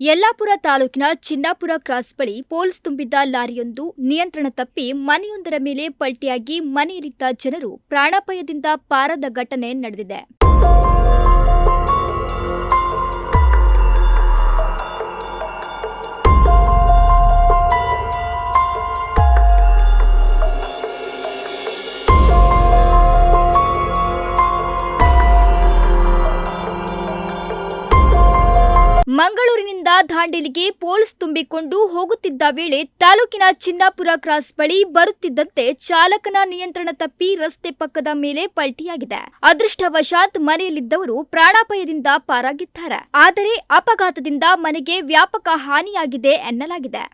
ಯಲ್ಲಾಪುರ ತಾಲೂಕಿನ ಚಿನ್ನಾಪುರ ಕ್ರಾಸ್ ಬಳಿ ಪೋಲ್ಸ್ ತುಂಬಿದ್ದ ಲಾರಿಯೊಂದು ನಿಯಂತ್ರಣ ತಪ್ಪಿ ಮನೆಯೊಂದರ ಮೇಲೆ ಪಲ್ಟಿಯಾಗಿ ಮನೆಯಲ್ಲಿದ್ದ ಜನರು ಪ್ರಾಣಾಪಾಯದಿಂದ ಪಾರದ ಘಟನೆ ನಡೆದಿದೆ. ಮಂಗಳೂರಿನಿಂದ ದಾಂಡೇಲಿಗೆ ಪೊಲೀಸ್ ತುಂಬಿಕೊಂಡು ಹೋಗುತ್ತಿದ್ದ ವೇಳೆ ತಾಲೂಕಿನ ಚಿನ್ನಾಪುರ ಕ್ರಾಸ್ ಬಳಿ ಬರುತ್ತಿದ್ದಂತೆ ಚಾಲಕನ ನಿಯಂತ್ರಣ ತಪ್ಪಿ ರಸ್ತೆ ಪಕ್ಕದ ಮೇಲೆ ಪಲ್ಟಿಯಾಗಿದೆ. ಅದೃಷ್ಟವಶಾತ್ ಮನೆಯಲ್ಲಿದ್ದವರು ಪ್ರಾಣಾಪಾಯದಿಂದ ಪಾರಾಗಿದ್ದಾರೆ. ಆದರೆ ಅಪಘಾತದಿಂದ ಮನೆಗೆ ವ್ಯಾಪಕ ಹಾನಿಯಾಗಿದೆ ಎನ್ನಲಾಗಿದೆ.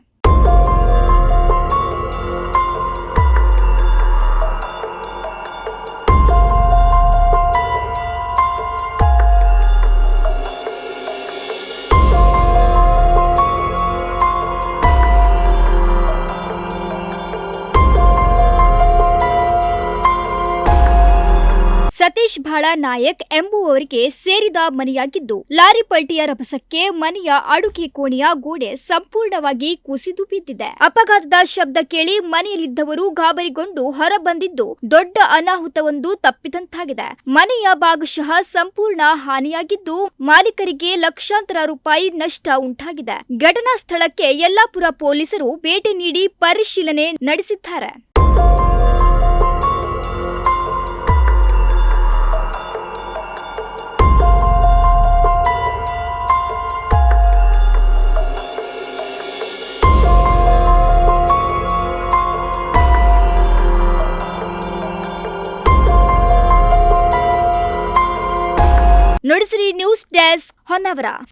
ಸತೀಶ್ ಭಾಳ ನಾಯಕ್ ಎಂಬುವವರಿಗೆ ಸೇರಿದ ಮನೆಯಾಗಿದ್ದು, ಲಾರಿ ಪಲ್ಟಿಯ ರಭಸಕ್ಕೆ ಮನೆಯ ಅಡುಗೆ ಕೋಣೆಯ ಗೋಡೆ ಸಂಪೂರ್ಣವಾಗಿ ಕುಸಿದು ಬಿದ್ದಿದೆ. ಅಪಘಾತದ ಶಬ್ದ ಕೇಳಿ ಮನೆಯಲ್ಲಿದ್ದವರು ಗಾಬರಿಗೊಂಡು ಹೊರಬಂದಿದ್ದು, ದೊಡ್ಡ ಅನಾಹುತವೊಂದು ತಪ್ಪಿದಂತಾಗಿದೆ. ಮನೆಯ ಭಾಗಶಃ ಸಂಪೂರ್ಣ ಹಾನಿಯಾಗಿದ್ದು, ಮಾಲೀಕರಿಗೆ ಲಕ್ಷಾಂತರ ರೂಪಾಯಿ ನಷ್ಟ ಉಂಟಾಗಿದೆ. ಘಟನಾ ಸ್ಥಳಕ್ಕೆ ಯಲ್ಲಾಪುರ ಪೊಲೀಸರು ಭೇಟಿ ನೀಡಿ ಪರಿಶೀಲನೆ ನಡೆಸಿದ್ದಾರೆ. Nudisiri news desk Honnavar.